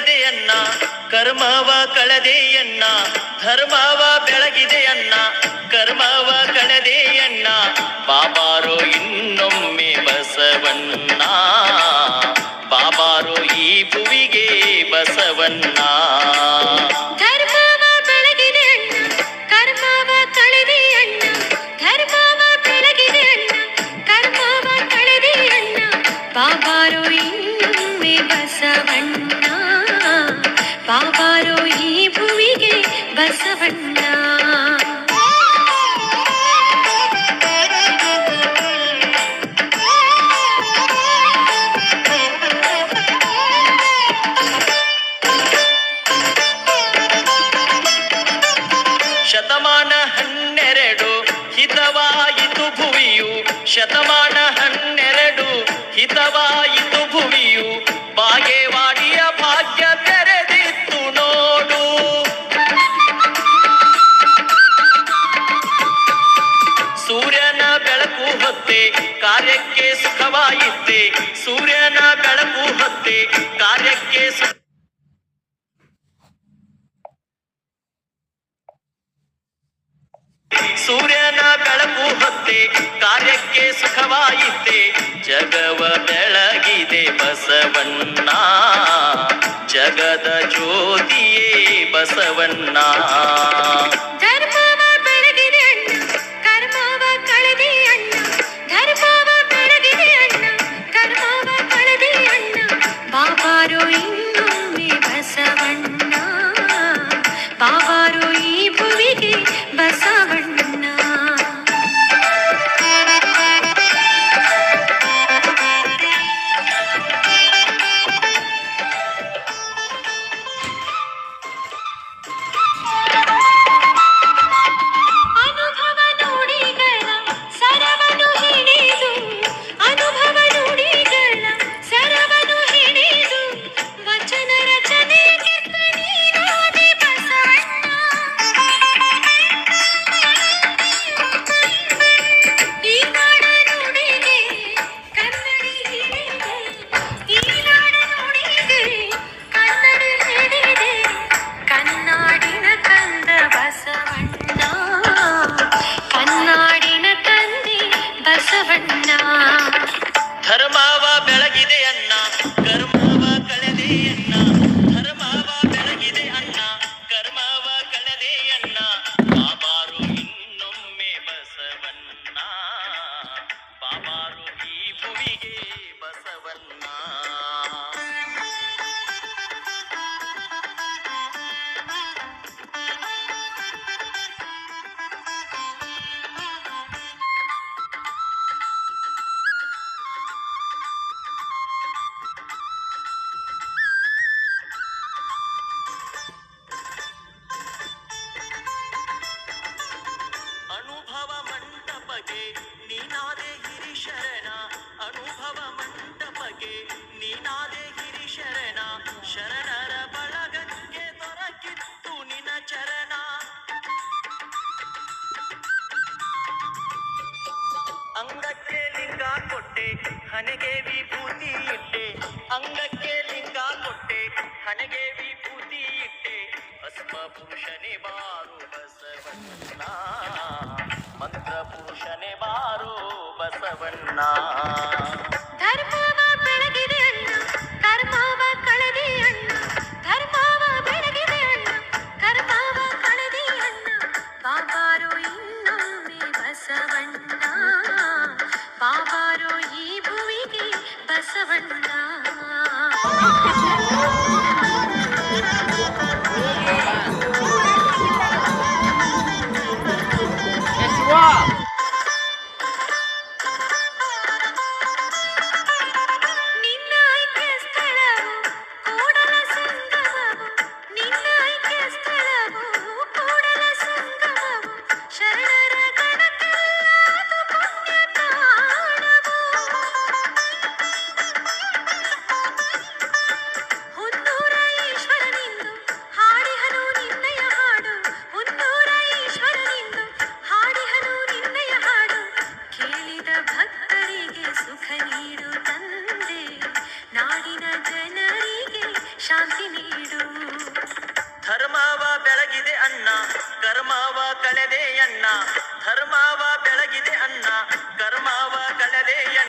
ಬೆಳಗಿದೆಯನ್ನ ಕರ್ಮವ ಕಳೆದೆಯನ್ನ ಧರ್ಮವ ಬೆಳಗಿದೆಯನ್ನ ಕರ್ಮವ ಕಳೆದೆಯನ್ನ ಬಾಬಾರೋ ಇನ್ನೊಮ್ಮೆ ಬಸವಣ್ಣ ಬಾಬಾರೋ ಈ ಭುವಿಗೆ ಬಸವಣ್ಣ. ಬಾಬಾರೋ ಈ ಭುವಿಗೆ ಬಸವಣ್ಣ. ಶತಮಾನ ಹನ್ನೆರಡು ಹಿತವಾಯಿತು ಭುವಿಯು. ಶತಮಾನ ಹನ್ನೆರಡು ಹಿತವಾಯಿತು ಸುಖವಾಯಿತೆ ಸೂರ್ಯನ ಬೆಳಕು ಹೊತ್ತೆ, ಕಾರ್ಯಕ್ಕೆ ಸೂರ್ಯನ ಬೆಳಕು ಹೊತ್ತೆ, ಕಾರ್ಯಕ್ಕೆ ಸುಖವಾಯಿತೆ. ಜಗವ ಬೆಳಗಿದೆ ಬಸವಣ್ಣ, ಜಗದ ಜ್ಯೋತಿಯೇ ಬಸವಣ್ಣ. ಧರ್ಮವ ಬೆಳಗಿದೆ ಅನ್ನ ಕರ್ಮವ ಕಳೆದೆ ಅನುಭವ ಮಂಟಪಗೆ ನೀನಾದೆ ಹಿರಿಶರಣ. ಅನುಭವ ಮಂಟಪಗೆ ನೀನಾದೆ ಹಿರಿಶರಣ. ಶರಣರ ಬಳಗಕ್ಕೆ ದೊರಕಿತ್ತು ನಿನ ಚರಣ. ಅಂಗಕ್ಕೆ ಲಿಂಗ ಕೊಟ್ಟೆ ಹನಗೆ ವಿಭೂತಿ ಇಟ್ಟೆ. ಅಂಗಕ್ಕೆ ಲಿಂಗ ಕೊಟ್ಟೆ ಹನಗೆ ವಿಭೂತಿ ಇಟ್ಟೆ. ಭಸ್ಮ ಪುರುಷನೇ ಬಾರು ಬಸವಣ್ಣ. ಬಸವಣ್ಣ ಧರ್ಮವ ಬೆಳಗಿದೆ ಅಣ್ಣ ಕರ್ಮವ ಕಳೆದೆ ಅಣ್ಣ ಧರ್ಮವ ಬೆಳಗಿದೆ ಅಣ್ಣ ಕರ್ಮವ ಕಳೆದೆ ಅಣ್ಣ ಬಾಬಾರೋ ಇನ್ನೊಮ್ಮೆ ಬಸವಣ್ಣ ಬಾಬಾರೋ ಈ ಭುವಿಗೆ ಬಸವಣ್ಣ ನಿನ್ನ ಅಣ್ಣ ಕರ್ಮವ ಕಳೆದೆ ಅಣ್ಣ ಧರ್ಮವ ಬೆಳಗಿದೆ ಅಣ್ಣ ಕರ್ಮವ ಕಳೆದೆ